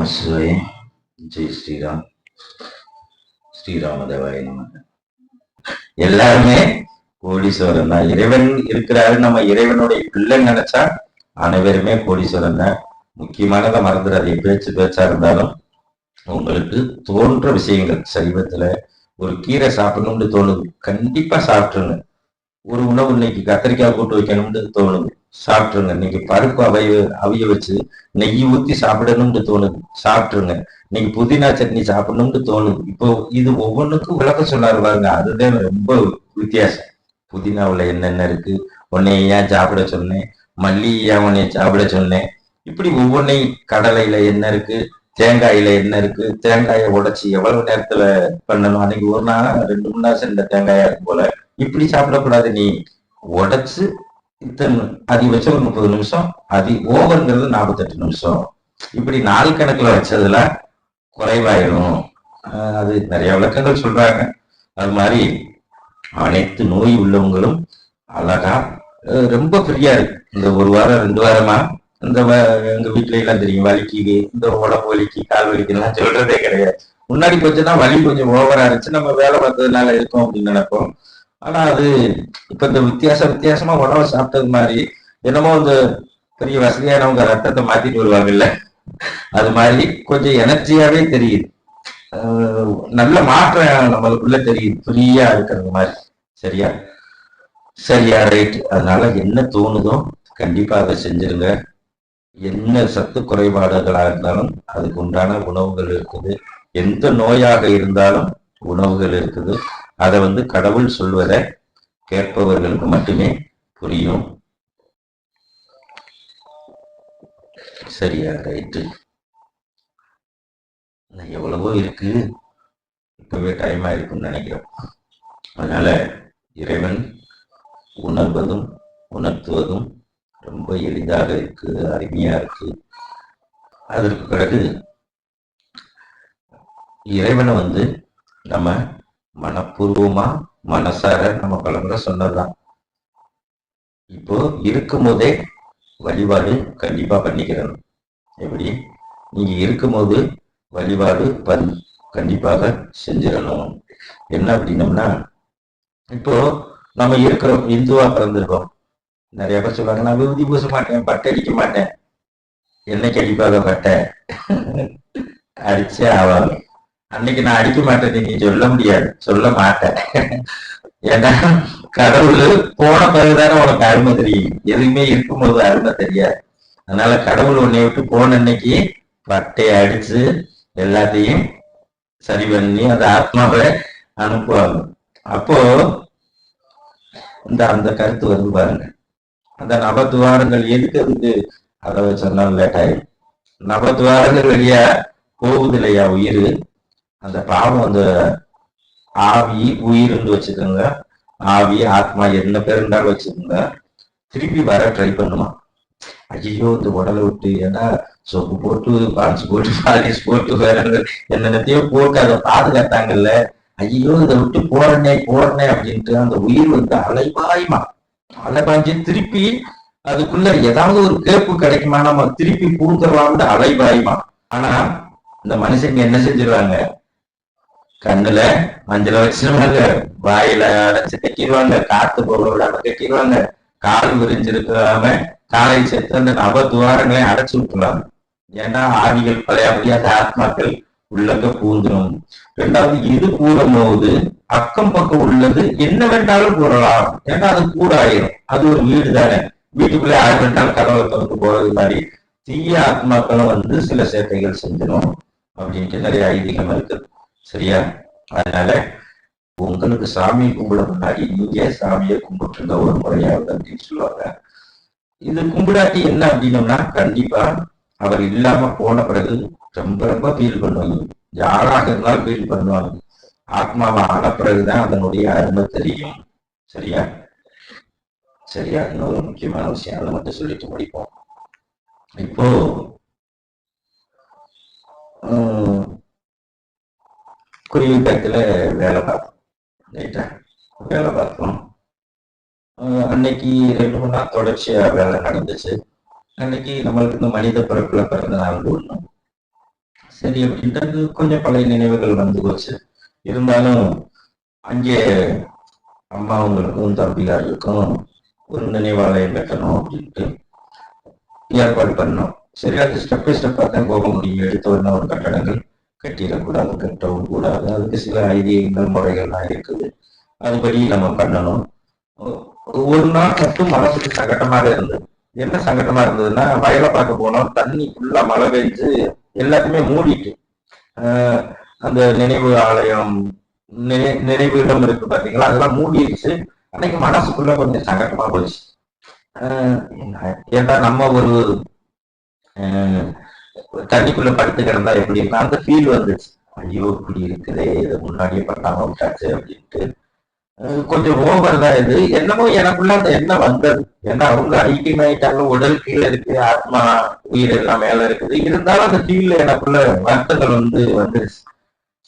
நம சிவாய ஜெய் ஸ்ரீராம். ஸ்ரீராமதேவாய நம. எல்லாருமே கோடீஸ்வரன் தான். இறைவன் இருக்கிறாரு. நம்ம இறைவனுடைய பிள்ளை நினைச்சா அனைவருமே கோடீஸ்வரன் தான். முக்கியமானதை மறந்துடாது பேச்சு பேச்சா இருந்தாலும் உங்களுக்கு தோன்ற விஷயங்கள். சைவத்துல ஒரு கீரை சாப்பிடணும்னு தோணுது. கண்டிப்பா சாப்பிட்டுருங்க. ஒரு உணவு இன்னைக்கு கத்திரிக்காய் போட்டு வைக்கணும்னு தோணுது. சாப்பிட்டுருங்க. இன்னைக்கு பருப்பு அவைய அவிய வச்சு நெய் ஊத்தி சாப்பிடணும்னு தோணுது. சாப்பிட்டுருங்க. இன்னைக்கு புதினா சட்னி சாப்பிடணும்னு தோணுது. இப்போ இது ஒவ்வொன்றுக்கும் விளக்கம் சொன்னார் பாருங்க. அதுதான் ரொம்ப வித்தியாசம். புதினாவில் என்னென்ன இருக்கு? உன்னை ஏன் சாப்பிட சொன்னேன்? மல்லி ஏன் உன்னை சாப்பிட சொன்னேன்? இப்படி ஒவ்வொன்றையும் கடலையில என்ன இருக்கு? தேங்காயில என்ன இருக்கு? தேங்காயை உடைச்சி எவ்வளவு நேரத்துல பண்ணணும்? அன்னைக்கு ஒரு நாள் ரெண்டு மணி நேரம் சென்ற தேங்காயா இருக்கும் போல. இப்படி சாப்பிடக்கூடாது நீ. உடைச்சு இத்தனை அதிகபட்சம் ஒரு முப்பது நிமிஷம் அதி ஓவருங்கிறது நாற்பத்தெட்டு நிமிஷம். இப்படி நாள் கணக்குல வச்சதுல குறைவாயிடும். ஆஹ் அது நிறைய விளக்கங்கள் சொல்றாங்க. அது மாதிரி அனைத்து நோய் உள்ளவங்களும் அழகா ரொம்ப ஃப்ரீயா இருக்கு. இந்த ஒரு வாரம் ரெண்டு வாரமா இந்த வ- எங்க வீட்டுல எல்லாம் தெரியும் வலிக்கு இந்த உடம்பு வலிக்கு கால் வலிக்குலாம் சொல்றதே கிடையாது. முன்னாடி கொஞ்சம் தான் வலி கொஞ்சம் ஓவரா இருந்துச்சு. நம்ம வேலை பார்த்ததுனால இருக்கும் அப்படின்னு நினைப்போம். ஆனா அது இப்ப இந்த வித்தியாச வித்தியாசமா உணவை சாப்பிட்டது மாதிரி என்னமோ இந்த பெரிய வசதியானவங்க ரத்தத்தை மாத்திட்டு வருவாங்கல்ல. அது மாதிரி கொஞ்சம் எனர்ஜியாவே தெரியுது. நல்ல மாற்றம் நம்மளுக்குள்ள தெரியுது. ஃப்ரீயா இருக்கிறது மாதிரி. சரியா? சரியா ரைட் அதனால என்ன தோணுதோ கண்டிப்பா அதை செஞ்சிருங்க. என்ன சத்து குறைபாடுகளா இருந்தாலும் அதுக்கு உண்டான உணவுகள் இருக்குது. எந்த நோயாக இருந்தாலும் உணவுகள் இருக்குது. அதை வந்து கடவுள் சொல்வதை கேட்பவர்களுக்கு மட்டுமே புரியும். சரியா ரைட்டு. எவ்வளவோ இருக்கு. இப்பவே டைம் ஆயிருக்குன்னு நினைக்கிறோம். அதனால இறைவன் உணர்வதும் உணர்த்துவதும் ரொம்ப எளிதாக இருக்கு அருமையா இருக்கு. அதற்கு பிறகு இறைவனை வந்து நம்ம மனப்பூர்வமா மனசார நம்ம பலமுறை சொன்னதுதான். இப்போ இருக்கும் போதே வழிபாடு கண்டிப்பா பண்ணிக்கிறணும். எப்படி? நீங்க இருக்கும்போது வழிபாடு பண் கண்டிப்பாக செஞ்சிடணும். என்ன அப்படின்னம்னா இப்போ நம்ம இருக்கிறோம் இந்துவா பிறந்திருக்கோம். நிறைய பேர் சொல்லுவாங்க நான் விபூதி பூச மாட்டேன் பட்டை அடிக்க மாட்டேன். என்னைக்கு அடிப்பாக பட்டை? அடிச்சே ஆவாங்க. அன்னைக்கு நான் அடிக்க மாட்டேன் நீங்க சொல்ல முடியாது. சொல்ல மாட்டேன். ஏன்னா கடவுள் போன பிறகுதானே உனக்கு அருமை தெரியும். எதுவுமே இருக்கும்போது அருமை தெரியாது. அதனால கடவுள் உன்னை விட்டு போன அன்னைக்கு பட்டையை அடிச்சு எல்லாத்தையும் சரி பண்ணி அந்த ஆத்மாவை அனுப்புவாங்க. அப்போ இந்த அந்த கருத்து வருது பாருங்க. அந்த நவத்துவாரங்கள் எதுக்கு அதுக்கு அதை சொன்னாலும் லேட் ஆயிடும். நவத்துவாரங்கள் வழியா போகுது இல்லையா உயிர்? அந்த பாவம் அந்த ஆவி உயிர்னு வச்சுக்கோங்க. ஆவி ஆத்மா என்ன பேர் இருந்தாலும் வச்சுக்கோங்க. திருப்பி வர ட்ரை பண்ணுமா? ஐயோ இந்த உடலை விட்டு ஏன்னா சொப்பு போட்டு பால்ஸ் போட்டு பாலிஸ் போட்டு வேற என்னென்னத்தையோ போட்டு அதை பாதுகாத்தாங்கல்ல. ஐயோ இதை விட்டு போறனே போறனே அப்படின்ட்டு அந்த உயிர் வந்து அலைபாயுமா? அலைபாய்ஞ்சு திருப்பி அதுக்குள்ள ஏதாவது ஒரு கேப்பு கிடைக்குமா நம்ம திருப்பி பூந்துடலாம்னு அலைபாயுமா? ஆனா இந்த மனுஷங்க என்ன செஞ்சிருவாங்க கண்ணுல மஞ்சள் வச்சிருவாங்க வாயில அடைச்சு கட்டிடுவாங்க காத்து போக விடாம கட்டிடுவாங்க. கால் விரிஞ்சிருக்காம காலை சேர்த்து அந்த நவ துவாரங்களையும் அடைச்சு விட்டுருவாங்க. ஏன்னா ஆவிகள் பழைய முடியாத ஆத்மாக்கள் உள்ளங்க பூந்துடும் ரெண்டாவது இது கூடும் போது அக்கம் பக்கம் உள்ளது என்ன வேண்டாலும் கூறலாம். ஏன்னா அது கூடாயிரும். அது ஒரு வீடு தானே. வீட்டுக்குள்ளே யார் வேண்டாலும் கதவை திறந்து போறது மாதிரி தீய ஆத்மாக்களும் வந்து சில சேட்டைகள் செஞ்சிடும் அப்படின்ட்டு நிறைய ஐதீகம் இருக்கு. சரியா? அதனால உங்களுக்கு சாமி கும்பிட முன்னாடி நீங்க சாமியை கும்பிட்டுருங்க ஒரு முறையாவது அப்படின்னு சொல்லுவாங்க. இது கும்பிடாட்டி என்ன அப்படின்னம்னா கண்டிப்பா அவர் இல்லாம போன பிறகு ரொம்ப ரொம்ப ஃபீல் பண்ணுவாங்க. யாராக இருந்தாலும் ஃபீல் பண்ணுவாங்க. ஆத்மாவை ஆன பிறகுதான் அதனுடைய அருமை தெரியும். சரியா? சரியா? இன்னொரு முக்கியமான விஷயம். அதை மட்டும் சொல்லிட்டு முடிப்போம். இப்போ குருவி பேக்கில் வேலை பார்த்தோம் ரைட்டா வேலை பார்த்தோம் அன்னைக்கு ரெண்டு மூணு நாள் தொடர்ச்சியா வேலை நடந்துச்சு. அன்னைக்கு நம்மளுக்கு இந்த மனித பிறப்புல பிறந்த நாள் ஒண்ணும் சரி அப்படின்றது கொஞ்சம் பழைய நினைவுகள் வந்து போச்சு. இருந்தாலும் அங்கே அம்மாவங்களுக்கும் தம்பிகார்களுக்கும் ஒரு நினைவாலயம் வைக்கணும் அப்படின்ட்டு ஏற்பாடு பண்ணோம். சரி அது ஸ்டெப் பை ஸ்டெப்பாக தான் போக முடியும். எடுத்த உடனே ஒரு கட்டடங்கள். கட்டிடக்கூடாது கட்டவும் கூடாது அதுக்கு சில ஐதீகங்கள் முறைகள்லாம் இருக்குது. அதுபடி நம்ம பண்ணணும். ஒரு நாள் மட்டும் மனசுக்கு சங்கடமாக இருந்தது. என்ன சங்கடமா இருந்ததுன்னா வயலை பார்க்க போனோம். தண்ணி ஃபுல்லா மழை பெஞ்சு எல்லாத்தையுமே மூடிட்டு ஆஹ் அந்த நினைவு ஆலயம் நினைவு இடம் இருக்கு பாத்தீங்களா? அதெல்லாம் மூடிடுச்சு அன்னைக்கு மனசுக்குள்ள கொஞ்சம் சங்கடமா போச்சு. ஆஹ் ஏன்டா நம்ம ஒரு தண்ணிக்குள்ள படுத்து கிடந்தா எப்படி இருக்கும் அந்த ஃபீல் வந்துச்சு. ஐயோ இப்படி இருக்குதே இதை முன்னாடியே பண்ணாம விட்டாச்சு அப்படின்ட்டு. கொஞ்சம் ஓவர் தான் இது. என்னமோ எனக்குள்ள அந்த எண்ணம் வந்தது. ஏன்னா அவங்க ஐக்கியமாயிட்டாங்க உடல் கீழே இருக்கு ஆத்மா உயிர் எல்லாம் மேல இருக்குது. இருந்தாலும் அந்த ஃபீல்ல எனக்குள்ள வருத்தங்கள் வந்து வந்துருச்சு.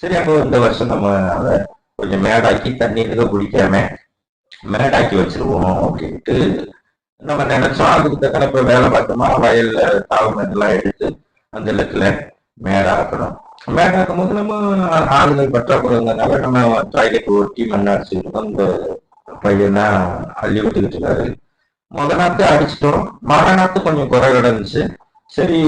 சரி அப்போ இந்த வருஷம் நம்ம அதை கொஞ்சம் மேடாக்கி தண்ணி குடிக்காம மேடாக்கி வச்சிருவோம் அப்படின்ட்டு நம்ம நினைச்சோம். அதுக்கு தக்கன இப்ப வேலை பார்த்தோமா வயல்ல இதெல்லாம் எடுத்து அந்த இடத்துல மேடாக்கணும் மேடாக்கும் போது நம்ம ஆளுநர் பற்றாக்குறதுனால நம்ம டாய்லெட் ஓட்டி மண்ணடிச்சுருக்கோம் அந்த பையனா அள்ளி விட்டுக்கிட்டு இருக்காரு முத நாத்து அடிச்சிட்டோம். மறு கொஞ்சம் குறை கிடந்துச்சு. சரி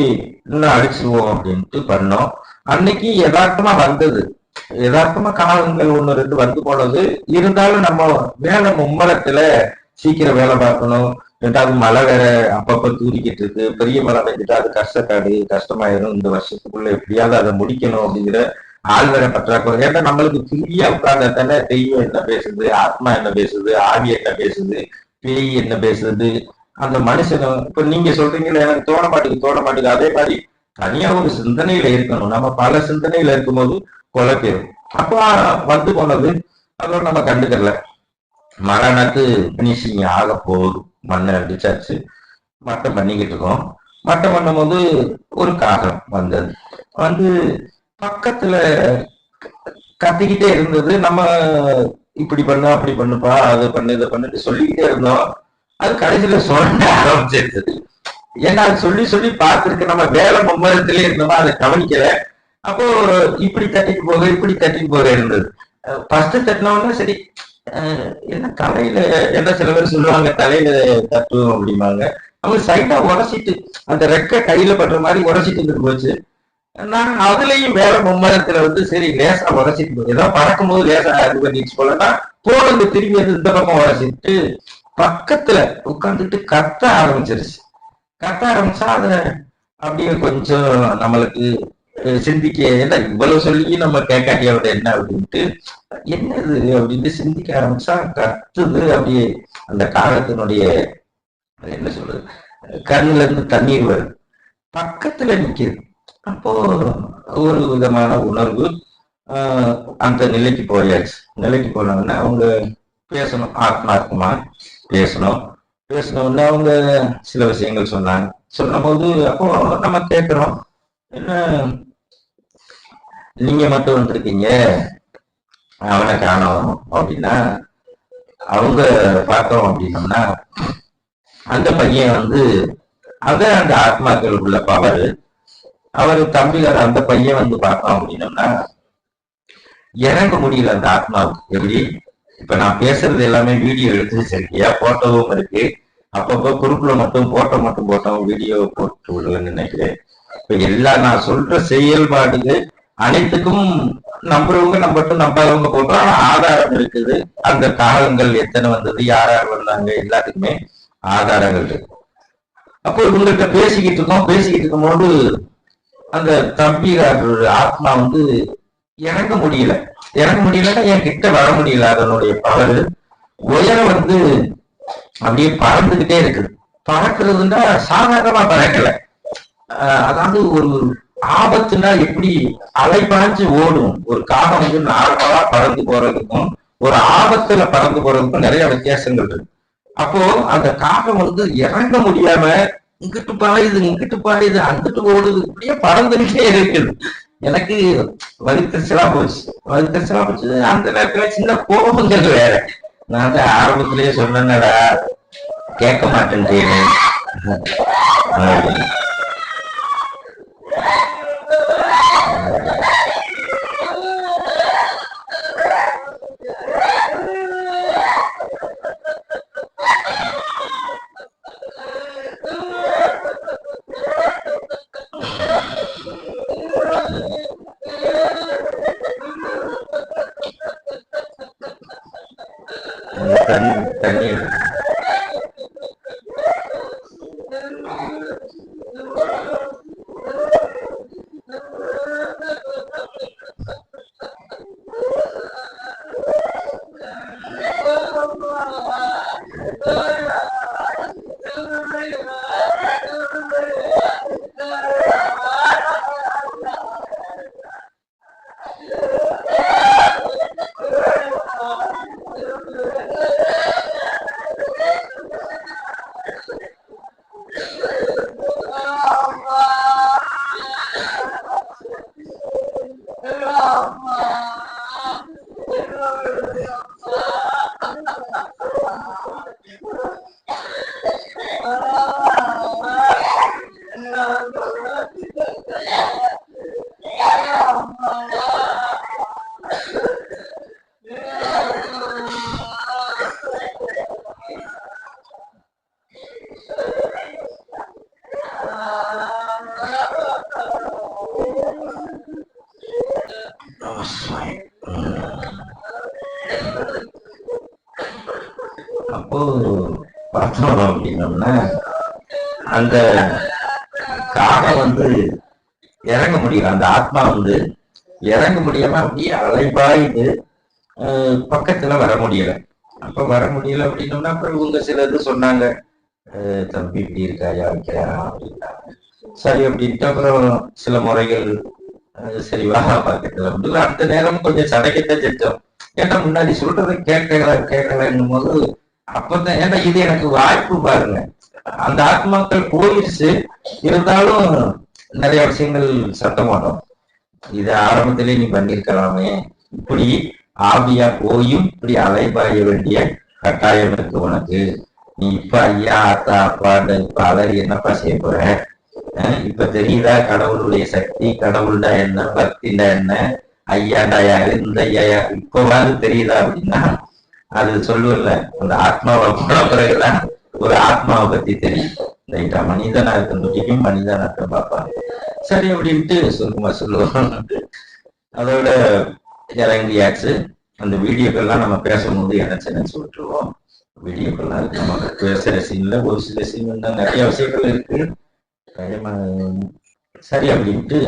இன்னும் அடிச்சுவோம் அப்படின்ட்டு பண்ணோம். அன்னைக்கு யதார்த்தமா வந்தது. யதார்த்தமா காலங்கள் ஒண்ணு ரெண்டு வந்து போனது. இருந்தாலும் நம்ம மேல மும்மரத்துல சீக்கிரம் வேலை பார்க்கணும். ரெண்டாவது மழை வேற அப்பப்ப தூரிக்கிட்டு இருக்கு. பெரிய மழை பெஞ்சிட்டா அது கஷ்டக்காடு கஷ்டமாயிரும். இந்த வருஷத்துக்குள்ள எப்படியாவது அதை முடிக்கணும் அப்படிங்கிற ஆள் வேற பற்றாக்குறை. ஏன்னா நம்மளுக்கு ஃப்ரீயா உட்கார்ந்த தானே தெய்வம் என்ன பேசுது ஆத்மா என்ன பேசுது ஆவி என்ன பேசுது பேய் என்ன பேசுது. அந்த மனுஷனும் இப்ப நீங்க சொல்றீங்களே எனக்கு தோண மாட்டேங்குது தோண மாட்டேங்குது. அதே மாதிரி தனியா ஒரு சிந்தனையில இருக்கணும். நம்ம பல சிந்தனையில இருக்கும்போது குழப்பிடும் அப்போ வந்து போனது அதோட நம்ம கண்டுக்கல. மரணத்து பினிஷிங் ஆக போகுது. மண்ணை அடிச்சாச்சு. மட்டம் பண்ணிக்கிட்டு இருக்கோம். மட்டம் பண்ணும்போது ஒரு காகம் வந்தது. வந்து பக்கத்துல கத்திக்கிட்டே இருந்தது. நம்ம இப்படி பண்ணு அப்படி பண்ணுப்பா அது பண்ணு இதை பண்ணுட்டு சொல்லிக்கிட்டே இருந்தோம். அது கடைசியில சொல்ல ஆரம்பிச்சிருந்தது ஏன்னா அது சொல்லி சொல்லி பார்த்துருக்கு நம்ம வேலை மும்மரத்திலே இருந்தோமா? அதை கவனிக்கல. அப்போ இப்படி தட்டிட்டு போக இப்படி தட்டிட்டு போக இருந்தது. ஃபர்ஸ்ட் தட்டினோம்னா சரி என்ன தலையில என்ன சில பேர் சொல்லுவாங்க தலையில தட்டுவோம் அப்படிம்பாங்க. அவங்க சைடா உடச்சிட்டு அந்த ரெக்க கையில படுற மாதிரி உடச்சிட்டு இருந்துட்டு போச்சு. நான் அதுலயும் வேற மும்மரத்துல வந்து சரி லேசா உடச்சிட்டு போய் ஏதோ பறக்கும் போது லேசா இது பண்ணிட்டு போலன்னா போலந்து திரும்பி வந்து இந்த பக்கம் உடச்சிட்டு பக்கத்துல உட்காந்துட்டு கத்த ஆரம்பிச்சிருச்சு. கத்த ஆரம்பிச்சா அத அப்படியே கொஞ்சம் நம்மளுக்கு சிந்திக்க என்ன இவ்வளவு சொல்லி நம்ம கேட்காட்டியோட என்ன அப்படின்ட்டு என்னது அப்படின்ட்டு சிந்திக்க ஆரம்பிச்சா கத்துது அப்படியே அந்த காலத்தினுடைய என்ன சொல்றது கண்ணுல இருந்து தண்ணீர் வருது. பக்கத்துல நிக்குது. அப்போ ஒரு விதமான உணர்வு அந்த நிலைக்கு போயாச்சு. நிலைக்கு போனாங்கன்னா அவங்க பேசணும் ஆத்மார்த்தமா பேசணும். பேசினோடனே அவங்க சில விஷயங்கள் சொன்னாங்க. சொல்லும்போது அப்போ நம்ம கேட்குறோம் என்ன நீங்க மட்டும் வந்திருக்கீங்க. அவனை காணோம் அப்படின்னா அவங்க பார்த்தோம் அப்படின்னோம்னா அந்த பையன் வந்து அதான் அந்த ஆத்மாக்கள் உள்ள பவர் அவர் தம்பிகார் அந்த பையன் வந்து பார்த்தோம் அப்படின்னோம்னா இறங்க முடியல அந்த ஆத்மாவுக்கு. எப்படி? இப்ப நான் பேசுறது எல்லாமே வீடியோ எடுத்து வச்சிருக்கியா போட்டோவும் இருக்கு. அப்பப்போ குரூப்ல மட்டும் போட்டோ மட்டும் போட்டோம் வீடியோ போட்டு விடுவேன்னு நினைக்கிறேன். இப்ப எல்லா நான் சொல்ற செயல்பாடுகள் அனைத்துக்கும் நம்புறவங்க நம்பட்டும் நம்பாதவங்க போட்டோம். ஆனா ஆதாரம் இருக்குது. அந்த காலங்கள் எத்தனை வந்தது யார் யார் வந்தாங்க எல்லாத்துக்குமே ஆதாரங்கள் இருக்கு. அப்போ இவங்ககிட்ட பேசிக்கிட்டு இருக்கோம் பேசிக்கிட்டு இருக்கும்போது அந்த தம்பிகார் ஆத்மா வந்து இறங்க முடியல. இறங்க முடியலன்னா என் கிட்ட வர முடியல. அதனுடைய பவர் உயரம் வந்து அப்படியே பறந்துகிட்டே இருக்குது. பறக்கிறதுன்னா சாதாரணமா பறக்கல. அதாவது ஒரு ஆபத்துனா எப்படி அலை ஓடும்? ஒரு காகம் வந்து நார்மலா பறந்து போறதுக்கும் ஒரு ஆபத்துல பறந்து போறதுக்கும் நிறைய வித்தியாசங்கள் இருக்கு. அப்போ அந்த காகம் வந்து இறங்க முடியாம இங்கிட்டு பாயுது இங்கிட்டு பாயுது அங்கிட்டு ஓடுது இப்படியே பறந்துகிட்டே இருக்குது. எனக்கு வலித்தறிச்சலா போச்சு. வலித்தறிச்சலா போச்சு அந்த நேரத்துல சின்ன கோபங்கள் வேற. நான் வந்து ஆரம்பத்திலேயே சொன்னேன்னடா கேட்க மாட்டேன்றேன்னு பார்த்தோம் அப்படின்னோம்னா அந்த காடை வந்து இறங்க முடியல. அந்த ஆத்மா வந்து இறங்க முடியாம அப்படியே அலைபாயுது. பக்கத்துல வர முடியல. அப்ப வர முடியல அப்படின்னோம்னா அப்புறம் இவங்க சில இது சொன்னாங்க. தம்பி இப்படி இருக்காயா? வைக்கிறா அப்படின்னாங்க சரி அப்படின்ட்டு அப்புறம் சில முறைகள் சரி வா பார்க்கல அப்படின்னா அந்த நேரம் கொஞ்சம் சடைக்கத்தான் செஞ்சோம். ஏன்னா முன்னாடி சொல்றதை கேட்கல கேட்கலன்னும் போது அப்பதான் ஏன்னா இது எனக்கு வாய்ப்பு பாருங்க. அந்த ஆத்மாக்கள் போயிடுச்சு. இருந்தாலும் நிறைய விஷயங்கள் சத்தம் மாட்டோம் இது ஆரம்பத்திலே நீ பண்ணிருக்கலாமே இப்படி ஆவியா போயும் இப்படி அலைபாய வேண்டிய கட்டாயம் இருக்கு உனக்கு. நீ இப்ப ஐயா அத்தா அப்பா இப்ப அலறி என்னப்பா செய்ய போற? அஹ் இப்ப தெரியுதா கடவுளுடைய சக்தி? கடவுள்டா என்ன? பக்திண்டா என்ன? ஐயாண்டா யாரு? இந்த ஐயா இப்பவாது தெரியுதா அப்படின்னா அது சொல்லுவல்ல அந்த ஆத்மாவை போன பிறகுதான் ஒரு ஆத்மாவை பத்தி தெரியும். ரைட்டா மனிதனா இருக்கின்றதையும் மனிதனாட்டம் பார்ப்பாங்க. சரி அப்படின்ட்டு சொல்லுமா சொல்லுவோம். அதோட இறங்கியாச்சு அந்த வீடியோக்கெல்லாம் நம்ம பேசும்போது எனக்கு விட்டுருவோம். வீடியோக்கெல்லாம் இருக்கு. நம்ம பேசுற சீன்ல ஒரு சில சீன் நிறைய விஷயங்கள் இருக்கு. சரி அப்படின்ட்டு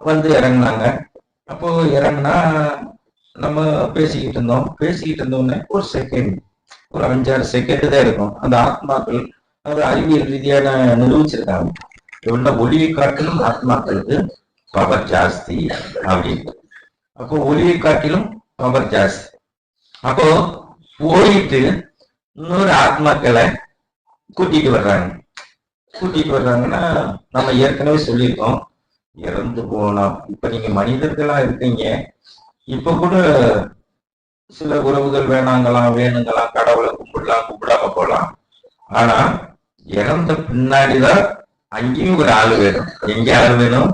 வந்து இறங்குனாங்க. அப்போ இறங்குனா நம்ம பேசிக்கிட்டு இருந்தோம். பேசிக்கிட்டு இருந்தோடனே ஒரு செகண்ட் ஒரு அஞ்சாறு செகண்ட் தான் இருக்கும். அந்த ஆத்மாக்கள் ஒரு அறிவியல் ரீதியான நிரூபிச்சிருக்காங்க. இவன ஒளியை காட்டிலும் ஆத்மாக்களுக்கு பவர் ஜாஸ்தி அப்படின்னு அப்போ ஒளியை காட்டிலும் பவர் ஜாஸ்தி. அப்போ போயிட்டு இன்னொரு ஆத்மாக்களை கூட்டிட்டு வர்றாங்க. கூட்டிட்டு வர்றாங்கன்னா நம்ம ஏற்கனவே சொல்லியிருக்கோம். இறந்து போனோம் இப்ப நீங்க மனிதர்களா இருக்கீங்க. இப்ப கூட சில உறவுகள் வேணாங்களாம் வேணுங்களாம் கடவுளை கும்பிடலாம் கும்பிடாம போலாம் ஆனா இறந்த பின்னாடிதான் அங்கேயும் ஒரு ஆள் வேணும். எங்க ஆள் வேணும்?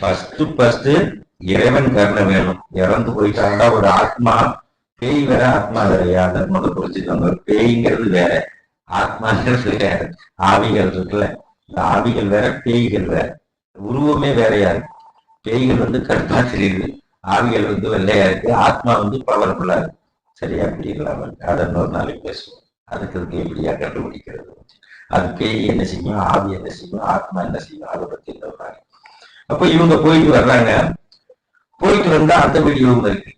ஃபர்ஸ்ட் ஃபர்ஸ்ட் இறைவன் கருணை வேணும். இறந்து போயிட்டாங்க ஒரு ஆத்மா பேய் வேற ஆத்மா வேறையா அதை முதல் புரிஞ்சுக்கோங்க. பேய்ங்கிறது வேற ஆத்மாங்கிறது வேற ஆவிகள் இருக்குல்ல. இந்த ஆவிகள் வேற பேய்கள் வேற. உருவமே வேறையா இருக்கு. பேய்கள் வந்து கருத்தா தெரியுது ஆவிகள் வந்து வெள்ளையா இருக்கு ஆத்மா வந்து பவர்ஃபுல்லா இருக்கு. சரியா அப்படி அதை இன்னொரு நாளைக்கு பேசுவோம். அதுக்கு அதுக்கு எப்படியா கண்டுபிடிக்கிறது? அது பேய் என்ன செய்யும்? ஆவி என்ன செய்யும்? ஆத்மா என்ன செய்யும்? அதை பத்தி இன்னொரு நாளைக்கு அப்ப இவங்க போயிட்டு வர்றாங்க. போயிட்டு வந்தா அந்த வீடியோவும் இருக்கு.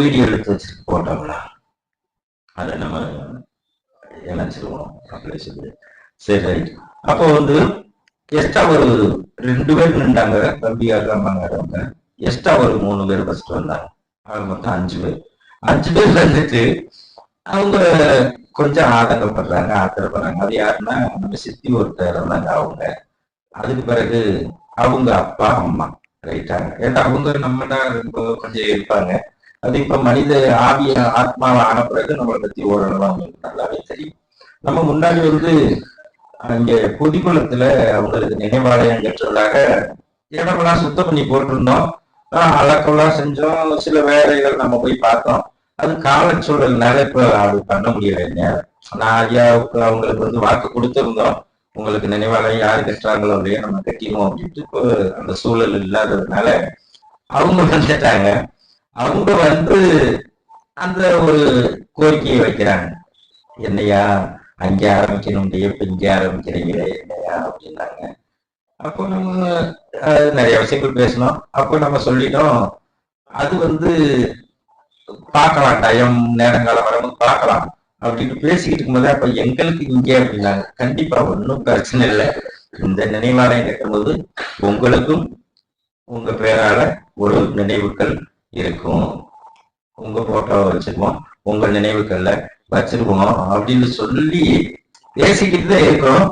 வீடியோ எடுத்து வச்சு போட்டோம்னா அதை நம்ம இணைச்சிருவோம் அப்படி சொல்லி. சரி ரைட். அப்போ வந்து எக்ஸ்ட்ரா ஒரு ரெண்டு பேர் நின்றாங்க தம்பி அம்மாங்கிறவங்க எக்ஸ்ட்ரா ஒரு மூணு பேர் ஃபர்ஸ்ட் வந்தாங்க. அவங்க மொத்தம் அஞ்சு பேர். அஞ்சு பேர் வந்துட்டு அவங்க கொஞ்சம் ஆதங்கப்படுறாங்க ஆத்திரப்படுறாங்க அது யாருன்னா நம்ம சித்தி ஒருத்தர் இருந்தாங்க அவங்க. அதுக்கு பிறகு அவங்க அப்பா அம்மா. ரைட்டாங்க ஏன்னா அவங்க நம்மனா ரொம்ப கொஞ்சம் இருப்பாங்க. அது இப்ப மனித ஆவிய ஆத்மாவை ஆன பிறகு நம்மளை பத்தி ஓரளவு அவங்களுக்கு நல்லாவே தெரியும். நம்ம முன்னாடி வந்து அங்கே புதிக்குளத்துல அவங்களுக்கு நினைவாலயம் கட்டுறதாக இடமெல்லாம் சுத்தம் பண்ணி போட்டிருந்தோம். ஆஹ் செஞ்சோம். சில வேலைகள் நம்ம போய் பார்த்தோம். அது காலச்சூழல்னால இப்ப அது பண்ண முடியலைங்க நான் ஐயாவுக்கு அவங்களுக்கு வந்து வாக்கு கொடுத்திருந்தோம். உங்களுக்கு நினைவாலயம் யாரு கட்டுறாங்களோ இல்லையோ நம்ம கட்டிடுவோம் அப்படின்ட்டு இப்போ அந்த சூழல் இல்லாததுனால அவங்க வந்துட்டாங்க. அவங்க வந்து அந்த ஒரு கோரிக்கையை வைக்கிறாங்க. என்னையா? அங்கே ஆரம்பிக்கணும் இப்போ இங்கே ஆரம்பிக்கிறீங்களே இல்லையா அப்படின்னாங்க. அப்போ நம்ம நிறைய விஷயங்கள் பேசணும் அப்போ நம்ம சொல்லிட்டோம் அது வந்து பார்க்கலாம் டைம் நேரங்காலம் வரும்போது பார்க்கலாம் அப்படின்னு பேசிக்கிட்டு இருக்கும்போது அப்ப எங்களுக்கு இங்கே அப்படின்னாங்க. கண்டிப்பா ஒன்றும் பிரச்சனை இல்லை. இந்த நினைவாலயம் கட்டும்போது உங்களுக்கும் உங்க பேரால ஒரு நினைவுகள் இருக்கும். உங்க போட்டோவை வச்சிருக்கோம் உங்க நினைவுகள்ல வச்சிருக்கோம் அப்படின்னு சொல்லி பேசிக்கிட்டு தான் இருக்கோம்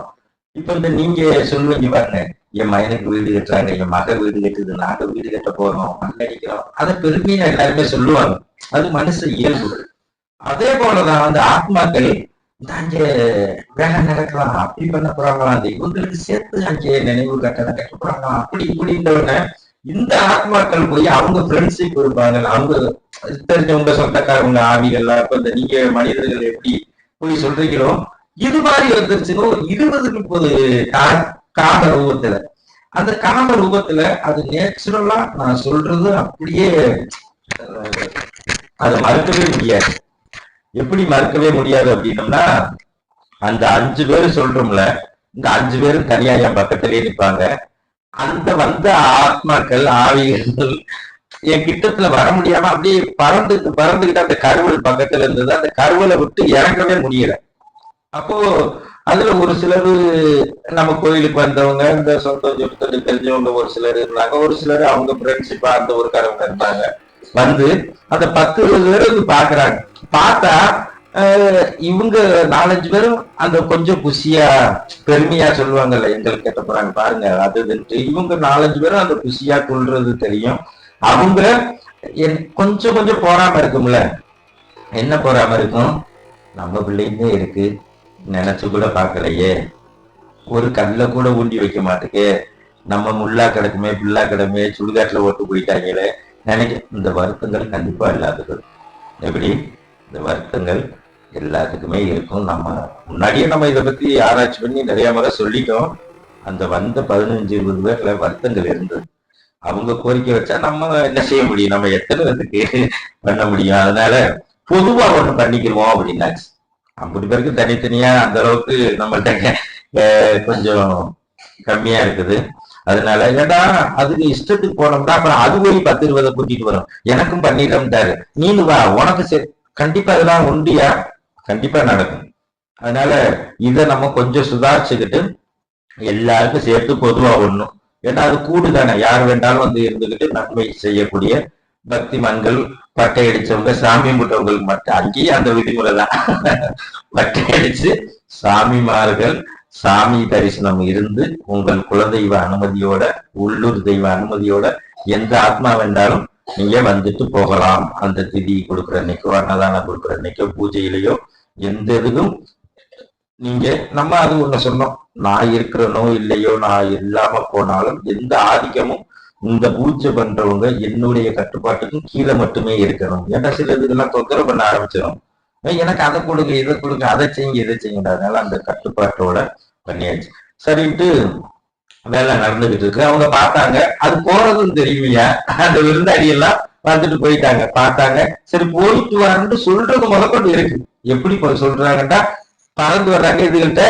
இப்ப இந்த நீங்க சொல்லுவீங்க பாருங்க என் மகனுக்கு வீடு கட்டுறாங்க என் மக வீடு கட்டுது நாங்க வீடு கட்ட போறோம் மண்ணடிக்கிறோம். அதை பெருமையா எல்லாருமே சொல்லுவாங்க. அது மனுஷ இயல்பு. அதே போலதான் அந்த ஆத்மாக்கள் இந்த அங்கே வேலை நடக்கலாம் அப்படி பண்ண போறாங்களாம் அந்த இவங்களுக்கு சேர்த்து அங்கே நினைவு கட்டணம் கட்ட போறாங்களாம் அப்படி இப்படின்றவன இந்த ஆத்மாக்கள் போய் அவங்க ஃப்ரெண்ட்ஷிப் இருப்பாங்க. அவங்க தெரிஞ்சவங்க சொந்தக்காரவங்க ஆவிகள்லாம் இப்ப இந்த நீங்க மனிதர்கள் எப்படி போய் சொல்றீங்களோ இது மாதிரி வந்துருச்சுன்னா ஒரு இருபது முப்பது கா- காம ரூபத்துல. அந்த காம ரூபத்துல அது நேச்சுரலா நான் சொல்றது அப்படியே அதை மறுக்கவே முடியாது. எப்படி மறுக்கவே முடியாது அப்படின்னம்னா அந்த அஞ்சு பேர் சொல்றோம்ல இந்த அஞ்சு பேரும் தனியா என் பக்கத்திலே நிற்பாங்க அந்த வந்த ஆத்மாக்கள் ஆவிகள் என் கிட்டத்துல வர முடியாம அப்படியே பறந்து பறந்துகிட்டு அந்த கருவல் பக்கத்துல இருந்தது. அந்த கருவலை விட்டு இறங்கவே முடியல. அப்போ அதுல ஒரு சிலர் நம்ம கோயிலுக்கு வந்தவங்க இந்த சொந்த சொத்து தெரிஞ்சவங்க ஒரு சிலர் இருந்தாங்க. ஒரு சிலர் அவங்க ஃப்ரெண்ட்ஷிப்பா அந்த ஒரு கருவில் இருந்தாங்க. வந்து அந்த பத்து இருபது பேர் வந்து பாக்குறாங்க பார்த்தா இவங்க நாலஞ்சு பேரும் அந்த கொஞ்சம் குஷியா பெருமையா சொல்லுவாங்கல்ல எங்களுக்கு கேட்ட போறாங்க பாருங்க அது இதுன்ட்டு இவங்க நாலஞ்சு பேரும் அந்த குஷியா கொள்றது தெரியும். அவங்க என் கொஞ்சம் கொஞ்சம் போறாம இருக்கும்ல. என்ன போறாம இருக்கும்? நம்ம பிள்ளைங்க இருக்கு. நினைச்சு கூட பாக்கலையே ஒரு கல்ல கூட ஊண்டி வைக்க மாட்டேங்க நம்ம முல்லா கிடக்குமே பில்லா கிடமே சுடுகாட்டுல ஓட்டு போயிட்டாங்களே நினைக்க இந்த வருத்தங்கள் கண்டிப்பா இல்லாதது. எப்படி? இந்த வருத்தங்கள் எல்லாத்துக்குமே இருக்கும். நம்ம முன்னாடியே நம்ம இதை பத்தி ஆராய்ச்சி பண்ணி நிறைய முறை சொல்லிட்டோம். அந்த வந்த பதினஞ்சு இருபது பேர்ல வருத்தங்கள் இருந்தது அவங்க கோரிக்கை வச்சா நம்ம என்ன செய்ய முடியும்? நம்ம எத்தனை பேருக்கு பண்ண முடியும்? அதனால பொதுவா ஒண்ணு பண்ணிக்கிருவோம் அப்படின்னாச்சு. ஐம்பது பேருக்கு தனித்தனியா அந்த அளவுக்கு நம்மள்ட்ட அஹ், கொஞ்சம் கம்மியா இருக்குது. அதனால ஏன்னா அதுக்கு இஷ்டத்துக்கு போனோம்னா அப்புறம் அது போய் பத்து இருபதை கூட்டிட்டு வரும். எனக்கும் பண்ணிட்டோம்ட்டாரு நீனு வா உனக்கு சரி கண்டிப்பா அதெல்லாம் உண்டியா? கண்டிப்பா நடக்கும். அதனால இதை நம்ம கொஞ்சம் சுதாரிச்சுக்கிட்டு எல்லாருக்கும் சேர்த்து பொதுவா ஒண்ணும் ஏன்னா அது கூடு தானே யார் வேண்டாலும் வந்து இருந்துகிட்டு நன்மை செய்யக்கூடிய பக்தி மண்கள் பட்டை அடிச்சவங்க சாமி கும்பிட்டவங்களுக்கு மட்டும் அங்கேயே அந்த விதிமுறை தான் பட்டை அடிச்சு சாமிமார்கள் சாமி தரிசனம் இருந்து உங்கள் குலதெய்வ அனுமதியோட உள்ளூர் தெய்வ அனுமதியோட எந்த ஆத்மா வேண்டாலும் நீங்க வந்துட்டு போகலாம். அந்த திதி கொடுக்குற அன்னைக்கோ அன்னதானம் கொடுக்குற அன்னைக்கோ பூஜையிலையோ எந்த இதுவும் நீங்க நம்ம அது ஒண்ணு சொன்னோம். நான் இருக்கிறனோ இல்லையோ நான் இல்லாம போனாலும் எந்த ஆதிக்கமும் இந்த பூஜை பண்றவங்க என்னுடைய கட்டுப்பாட்டுக்கும் கீழே மட்டுமே இருக்கணும். ஏன்னா சில இதெல்லாம் தொந்தரவு பண்ண ஆரம்பிச்சிடும் எனக்கு அதை கொடுங்க இதை கொடுங்க அதை செய்யுங்க இதை செய்யுங்க. அதனால அந்த கட்டுப்பாட்டோட பண்ணியாச்சு. சரின்ட்டு வேலை நடந்துகிட்டு இருக்கு. அவங்க பார்த்தாங்க. அது போறதும் தெரியுமையா அந்த விருந்தாடி எல்லாம் வந்துட்டு போயிட்டாங்க. பார்த்தாங்க. சரி போயிட்டு வரேன்னு சொல்றது முதற்கொண்டு இருக்கு. எப்படி சொல்றாங்கன்னா பறந்து வர்றாங்க இதுகிட்ட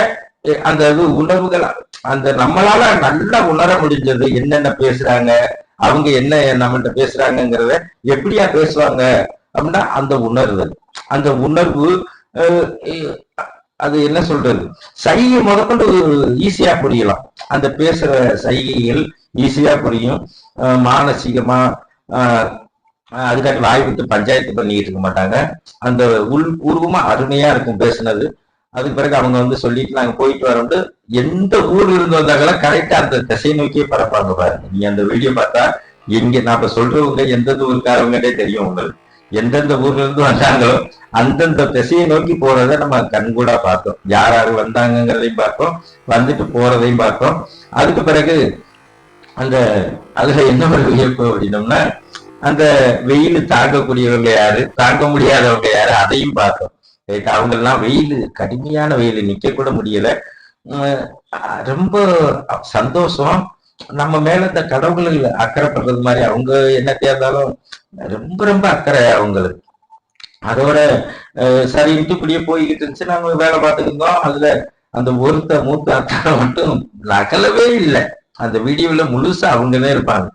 அந்த இது உணர்வுகள் அந்த நம்மளால நல்லா உணர முடிஞ்சது என்னென்ன பேசுறாங்க அவங்க என்ன நம்மகிட்ட பேசுறாங்கங்கிறத எப்படியா பேசுவாங்க? அப்படின்னா அந்த உணர்வு. அந்த உணர்வு அது என்ன சொல்றது? சைகை முதற்கொண்டு ஈஸியா புரியலாம். அந்த பேசுற சைகைகள் ஈஸியா புரியும். மானசீகமா அதுக்காக வாய் விட்டு பஞ்சாயத்து பண்ணிக்கிட்டு இருக்க மாட்டாங்க. அந்த உள் பூர்வமா அருமையா இருக்கும் பேசுனது. அதுக்கு பிறகு அவங்க வந்து சொல்லிட்டு நாங்க போயிட்டு வரோம்னு எந்த ஊர்ல இருந்து வந்தாங்களோ கரெக்டா அந்த திசை நோக்கியே பரப்பாங்க பாருங்க. நீங்க அந்த வீடியோ பார்த்தா எங்க நாம சொல்றவங்க எந்த ஊருக்காரவங்கன்னே தெரியும் உங்களுக்கு. எந்தெந்த ஊர்ல இருந்து வந்தாங்களோ அந்தந்த திசையை நோக்கி போறதை நம்ம கண்கூடா பார்த்தோம். யார் யார் வந்தாங்கங்கிறதையும் பார்த்தோம். வந்துட்டு போறதையும் பார்த்தோம். அதுக்கு பிறகு அந்த அதுல என்ன ஒரு வியப்பு அப்படின்னோம்னா அந்த வெயில் தாங்கக்கூடியவங்க யாரு? தாங்க முடியாதவங்க யாரு? அதையும் பார்த்தோம். ரைட் அவங்க எல்லாம் வெயில் கடுமையான வெயில் நிக்க கூட முடியல ரொம்ப சந்தோஷம். நம்ம மேல இந்த கடவுள் அக்கறைப்படுறது மாதிரி அவங்க என்ன தேர்ந்தாலும் ரொம்ப ரொம்ப அக்கறை அவங்களுக்கு. அதோட சரி சரின்ட்டு இப்படியே போய்கிட்டு இருந்துச்சு நாங்க வேலை பார்த்துட்டு அதுல அந்த ஒருத்த மூத்த அக்கறை மட்டும் நகலவே இல்லை. அந்த வீடியோல முழுசா அவங்கதான் இருப்பாங்க.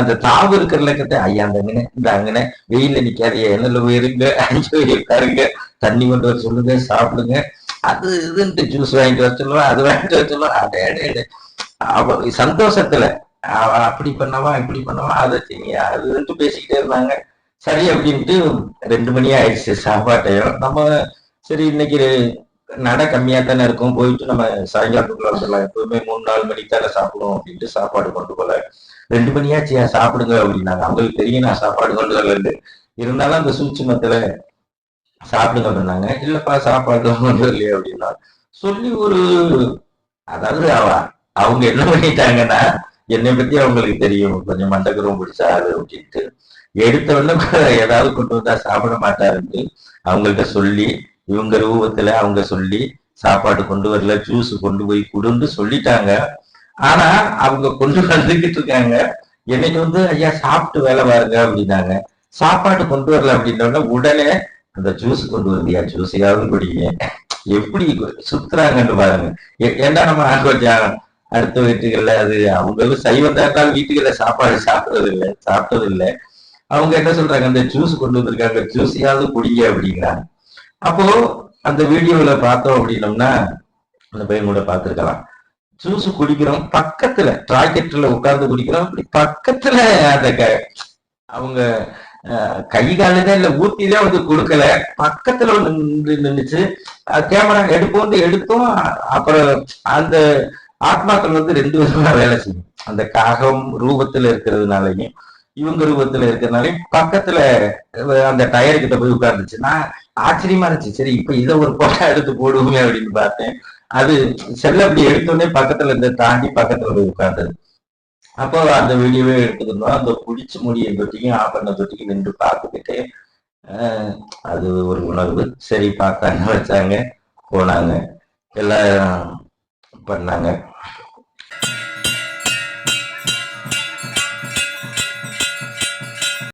அந்த தாவு இருக்கிறல கிட்ட ஐயா அந்த அங்கனே இந்த அங்கனே வெயில நிக்காதீங்க என்னல போயிருங்க அஞ்சு உயிருக்காருங்க உட்காருங்க தண்ணி கொண்டு வர சொல்லுங்க சாப்பிடுங்க. அது இதுன்ட்டு ஜூஸ் வாங்கிட்டு வர சொல்லுவேன் அது வாங்கிட்டு வர சொல்லுவேன் அடே அடே. அவ சந்தோஷத்துல. அவ அப்படி பண்ணவா இப்படி பண்ணவா அதை செய்ய அதுன்ட்டு பேசிக்கிட்டே இருந்தாங்க. சரி அப்படின்ட்டு ரெண்டு மணி ஆயிடுச்சு சாப்பாட்டையும் நம்ம சரி இன்னைக்கு நடை கம்மியா தானே இருக்கும். போயிட்டு நம்ம சாயங்காலத்துக்குள்ள வந்துடலாம் எப்பவுமே மூணு நாலு மணிக்கு தானே சாப்பிடுவோம் அப்படின்ட்டு சாப்பாடு கொண்டு போல. ரெண்டு மணியாச்சியா சாப்பிடுங்க அப்படின்னாங்க. அவங்களுக்கு தெரியும் நான் சாப்பாடு கொண்டு வரலன்னு இருந்தாலும் அந்த சூட்சமத்துல சாப்பிடுங்க அப்படின்னாங்க. இல்லப்பா சாப்பாடு கொண்டு வரலையே அப்படின்னா. சொல்லி ஒரு அதாவது அவங்க என்ன பண்ணிட்டாங்கன்னா என்னை பத்தி அவங்களுக்கு தெரியும். கொஞ்சம் மண்டகரம் பிடிச்சா அது அப்படின்ட்டு. எடுத்த உடனே ஏதாவது கொண்டு வந்தா சாப்பிட மாட்டாருன்னு அவங்கள்ட்ட சொல்லி இவங்க ரூபத்துல அவங்க சொல்லி சாப்பாடு கொண்டு வரல ஜூஸ் கொண்டு போய் கொடுன்னு சொல்லிட்டாங்க. ஆனா அவங்க கொண்டு வந்துகிட்டு இருக்காங்க. என்னைக்கு வந்து ஐயா சாப்பிட்டு வேலை பாருங்க அப்படின்னாங்க. சாப்பாடு கொண்டு வரல அப்படின்னா உடனே அந்த ஜூஸ் கொண்டு வந்தியா? ஜூஸையாவது குடிங்க. எப்படி சுத்துறாங்கன்னு பாருங்க. ஏன்னா நம்ம கொஞ்சம் அடுத்த வீட்டுகள்ல அது அவங்க சைவத்தாட்டால் தான் சாப்பாடு சாப்பிடுறது இல்லை சாப்பிட்டது இல்லை அவங்க என்ன சொல்றாங்க? அந்த ஜூஸ் கொண்டு வந்திருக்காங்க. ஜூஸையாவது குடிங்க அப்படிங்கிறாங்க. அப்போ அந்த வீடியோல பார்த்தோம் அப்படின்னம்னா அந்த பையன் கூட பார்த்துருக்கலாம். ஜூஸ் குடிக்கிறோம் பக்கத்துல ராக்கெட்ல உட்கார்ந்து குடிக்கிறோம் அப்படி பக்கத்துல அந்த க- அவங்க கை காலதான் இல்ல ஊத்திதான் வந்து கொடுக்கல. பக்கத்துல ஒண்ணு நின்று நின்னுச்சு கேமரா எடுப்போம் எடுத்தோம். அப்புறம் அந்த ஆத்மாக்கள் வந்து ரெண்டு விதமா வேலை செய்யும். அந்த காகம் ரூபத்துல இருக்கிறதுனாலையும் இவங்க ரூபத்துல இருக்கிறதுனாலையும் பக்கத்துல அந்த டயர் கிட்ட போய் உட்கார்ந்துச்சு. நான் ஆச்சரியமா இருந்துச்சு. சரி இப்ப இதை ஒரு போட்டோ எடுத்து போடுவோமே அப்படின்னு பார்த்தேன். அது செல்ல அப்படி எடுத்தோடனே பக்கத்துல இருந்து தாண்டி பக்கத்துல போய் உட்கார்ந்தது. அப்போ அந்த வீடியோவே எடுத்துக்கணும். அந்த குடிச்சு முடிய தொட்டிக்கும் ஆஃப் தொட்டிக்கும் நின்று பார்த்துக்கிட்டு அது ஒரு உணர்வு. சரி பார்த்தாங்க வச்சாங்க போனாங்க. எல்லாம் பண்ணாங்க.